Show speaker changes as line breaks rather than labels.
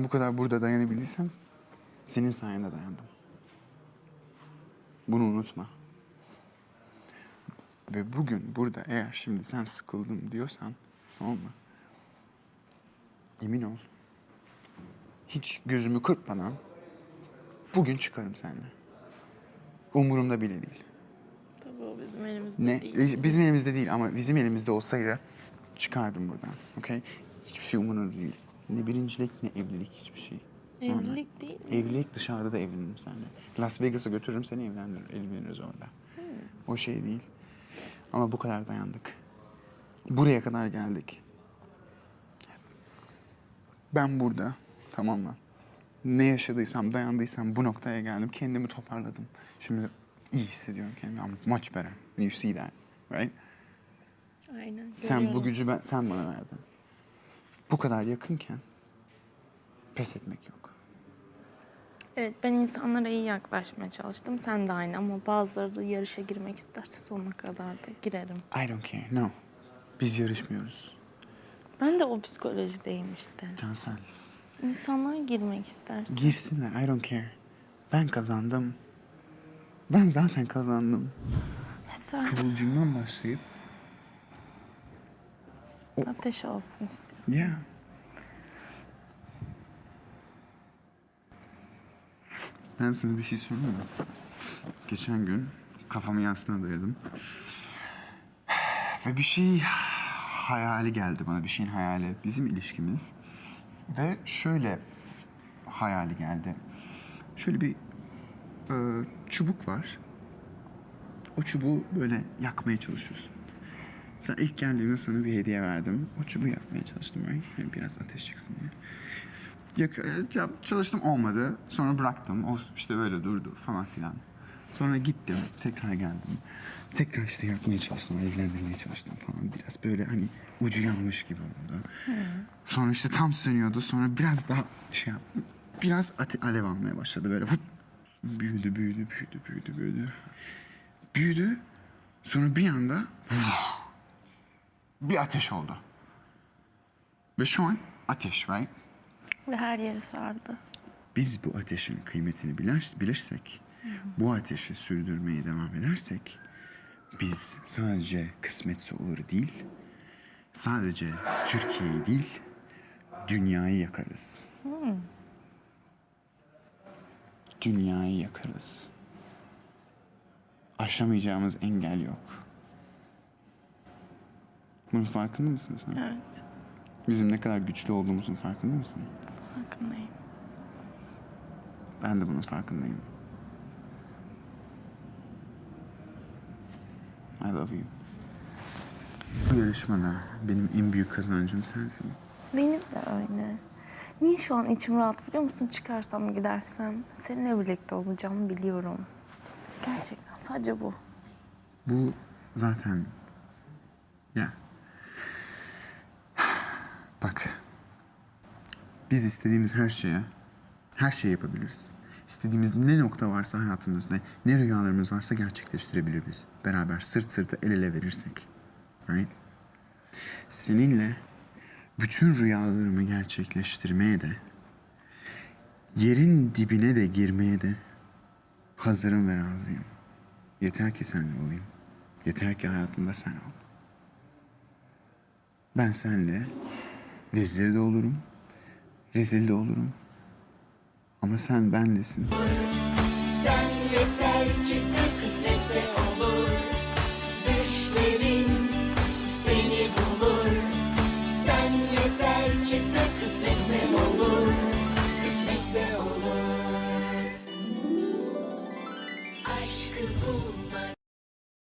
Bu kadar burada dayanabildiysem senin sayende dayandım. Bunu unutma. Ve bugün burada eğer şimdi sen sıkıldım diyorsan tamam mı? Emin ol. Hiç gözümü kırpmadan bugün çıkarım seninle. Umurumda bile değil.
Tabii o bizim elimizde
Ne?
değil.
e, Bizim elimizde değil ama bizim elimizde olsaydı çıkardım buradan. Okey? Hiçbir şey umurumda değil. Ne birincilik ne evlilik hiçbir şey.
Evlilik değil mi?
Evlilik dışarıda da evlenirim seninle. Las Vegas'a götürürüm seni evlendir, evleniriz orada. O şey değil. Ama bu kadar dayandık. Buraya kadar geldik. Ben burada tamam mı? Ne yaşadıysam, dayandıysam bu noktaya geldim. Kendimi toparladım. Şimdi iyi hissediyorum kendimi. I'm much better. You see that, right?
Aynen.
Sen bu
görüyorum.
gücü ben, sen bana verdin. Bu kadar yakınken pes etmek yok.
Evet ben insanlara iyi yaklaşmaya çalıştım. Sen de aynı ama bazıları da yarışa girmek isterse sonuna kadar da girerim.
I don't care. No. Biz yarışmıyoruz.
Ben de o psikolojideyim işte.
Cansel.
İnsanlar girmek isterse.
Girsinler. I don't care. Ben kazandım. Ben zaten kazandım.
Mesela
Kıvılcımdan başlayıp
ateş olsun istiyorsun.
Yeah. Ben sana bir şey söyleyeyim mi? Geçen gün kafamı yastığına dayadım. Ve bir şey hayali geldi bana. Bir şeyin hayali. Bizim ilişkimiz. Ve şöyle hayali geldi. Şöyle bir e, çubuk var. O çubuğu böyle yakmaya çalışıyorsun. Sen ilk geldiğimde sana bir hediye verdim. O çubuğu yakmaya çalıştım ben. Yani biraz ateş çıksın diye. Yak, e, yap- çalıştım olmadı. Sonra bıraktım. O işte böyle durdu falan filan. Sonra gittim. Tekrar geldim. Tekrar işte yakmaya çalıştım. Evlendirmeye çalıştım falan. Biraz böyle hani ucu yanmış gibi oldu. Sonra işte tam sönüyordu. Sonra biraz daha şey yaptım. Biraz ate- alev almaya başladı böyle. Hop. Büyüdü, büyüdü, büyüdü, büyüdü, büyüdü. Büyüdü. Sonra bir anda bir ateş oldu. Ve şu an ateş, right?
Ve her yeri sardı.
Biz bu ateşin kıymetini bilir, bilirsek, bu ateşi sürdürmeye devam edersek, biz sadece kısmetse olur değil, sadece Türkiye'yi değil, dünyayı yakarız. Dünyayı yakarız. Aşamayacağımız engel yok. Bunun farkında mısın sen?
Evet.
Bizim ne kadar güçlü olduğumuzun farkında mısın?
Farkındayım.
Ben de bunun farkındayım. I love you. Bu yarışmada benim en büyük kazancım sensin.
Benim de öyle. Niye şu an içim rahat biliyor musun? Çıkarsam gidersem seninle birlikte olacağımı biliyorum. Gerçekten sadece bu.
Bu zaten... Ya. Bak. Biz istediğimiz her şeye, her şeyi yapabiliriz. İstediğimiz ne nokta varsa hayatımızda, ne rüyalarımız varsa gerçekleştirebiliriz. Beraber sırt sırta el ele verirsek. Right? Seninle bütün rüyalarımı gerçekleştirmeye de, yerin dibine de girmeye de hazırım ve razıyım. Yeter ki seninle olayım. Yeter ki hayatımda sen ol. Ben seninle vezir de olurum, rezil de olurum. Ama sen bendesin.
Sen yeter ki